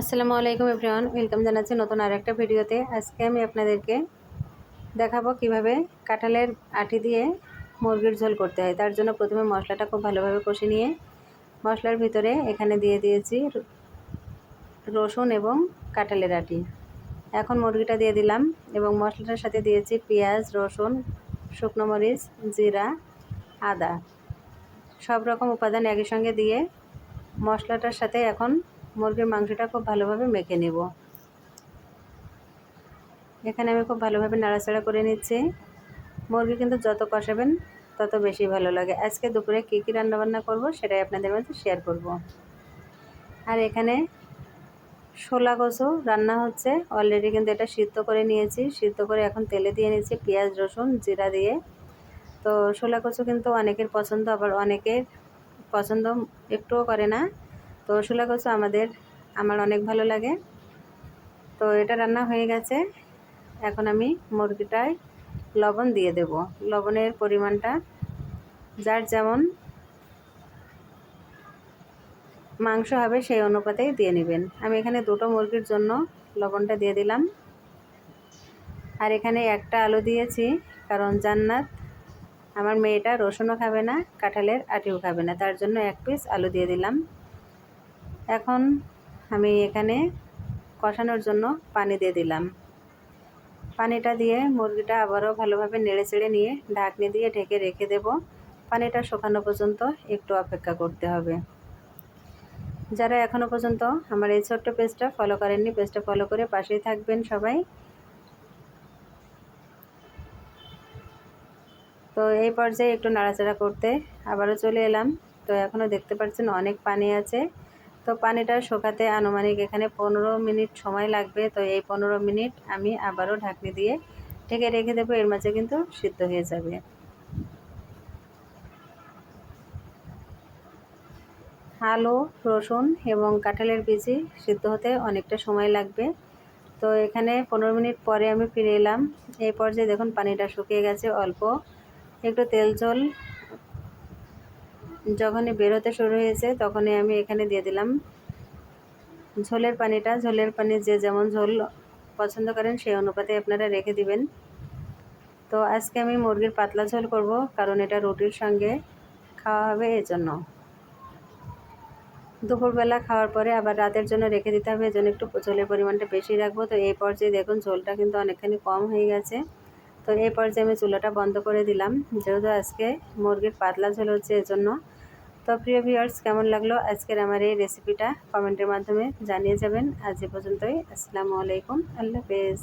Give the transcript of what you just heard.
আসসালামু আলাইকুম everyone, welcome জানাচ্ছি নতুন আর একটা ভিডিওতে। আজকে আমি আপনাদেরকে দেখাবো কীভাবে কাঁঠালের আটি দিয়ে মুরগির ঝোল করতে হয়। তার জন্য প্রথমে মশলাটা খুব ভালোভাবে কষে নিয়ে মশলার ভিতরে এখানে দিয়ে দিয়েছি রসুন এবং কাঁঠালের আটি। এখন মুরগিটা দিয়ে দিলাম এবং মশলাটার সাথে দিয়েছি পেঁয়াজ, রসুন, শুকনো মরিচ, জিরা, আদা। সব রকম উপাদান একই সঙ্গে দিয়ে মশলাটার সাথে এখন মুরগির মাংসটা খুব ভালোভাবে মেখে নেব। এখানে আমি খুব ভালোভাবে নাড়াচাড়া করে নিচ্ছি। মুরগি কিন্তু যত কষাবেন, তত বেশি ভালো লাগে। আজকে দুপুরে কী কী রান্নাবান্না করব সেটাই আপনাদের মধ্যে শেয়ার করব। আর এখানে শোলা কচু রান্না হচ্ছে। অলরেডি কিন্তু এটা সিদ্ধ করে নিয়েছি। সিদ্ধ করে এখন তেলে দিয়ে নিয়েছি পেঁয়াজ, রসুন, জিরা দিয়ে। তো শোলা কচু কিন্তু অনেকের পছন্দ, আবার অনেকের পছন্দ একটুও করে না। তো শোলা কচু আমাদের, আমার অনেক ভালো লাগে। তো এটা রান্না হয়ে গেছে। এখন আমি মুরগিটায় লবণ দিয়ে দেব। লবণের পরিমাণটা যার যেমন মাংস হবে সেই অনুপাতেই দিয়ে নেবেন। আমি এখানে দুটো মুরগির জন্য লবণটা দিয়ে দিলাম। আর এখানে একটা আলু দিয়েছি, কারণ জান্নাত আমার মেয়েটা রসুনও খাবে না, কাঁঠালের আটিও খাবে না, তার জন্য এক পিস আলু দিয়ে দিলাম। এখন আমি এখানে কষানোর জন্য পানি দিয়ে দিলাম। পানিটা দিয়ে মুরগিটা আবারও ভালোভাবে নেড়ে চেড়ে নিয়ে ঢাকনি দিয়ে ঢেকে রেখে দেব। পানিটা শুকানো পর্যন্ত একটু অপেক্ষা করতে হবে। যারা এখনও পর্যন্ত আমার এই ছোট্ট পেজটা ফলো করেননি, পেজটা ফলো করে পাশেই থাকবেন সবাই। তো এই পর্যায়ে একটু নাড়াচাড়া করতে আবারও চলে এলাম। তো এখনও দেখতে পাচ্ছেন অনেক পানি আছে। তো পানিটা শুকাতে আনুমানিক এখানে পনেরো মিনিট সময় লাগবে। তো এই পনেরো মিনিট আমি আবারও ঢাকনি দিয়ে ঢেকে রেখে দেবো, এর মাঝে কিন্তু সিদ্ধ হয়ে যাবে। আলু, রসুন এবং কাঁঠালের বিচি সিদ্ধ হতে অনেকটা সময় লাগবে। তো এখানে পনেরো মিনিট পরে আমি ফিরে এলাম। এই পর্যায়ে দেখুন পানিটা শুকিয়ে গেছে অল্প। একটু তেল ঝোল যখনই বেরোতে শুরু হয়েছে, তখনই আমি এখানে দিয়ে দিলাম ঝোলের পানিটা। ঝোলের পানি যে যেমন ঝোল পছন্দ করেন, সেই অনুপাতে আপনারা রেখে দিবেন। তো আজকে আমি মুরগির পাতলা ঝোল করব, কারণ এটা রুটির সঙ্গে খাওয়া হবে এজন্য। দুপুরবেলা খাওয়ার পরে আবার রাতের জন্য রেখে দিতে হবে, এজন্য একটু ঝোলের পরিমাণটা বেশি রাখব। তো এই পর্যায়ে দেখুন, ঝোলটা কিন্তু অনেকখানি কম হয়ে গেছে। তো এই পর্যায়ে আমি চুলাটা বন্ধ করে দিলাম। যেহেতু আজকে মুরগির পাতলা ঝোল হচ্ছে এজন্য তো প্রিয় ভিউয়ার্স কেমন লাগল আজকের আমার এই রেসিপিটা কমেন্টের মাধ্যমে জানিয়ে যাবেন। আজ এ পর্যন্তই। আসসালামু আলাইকুম। আল্লাহ হাফেজ।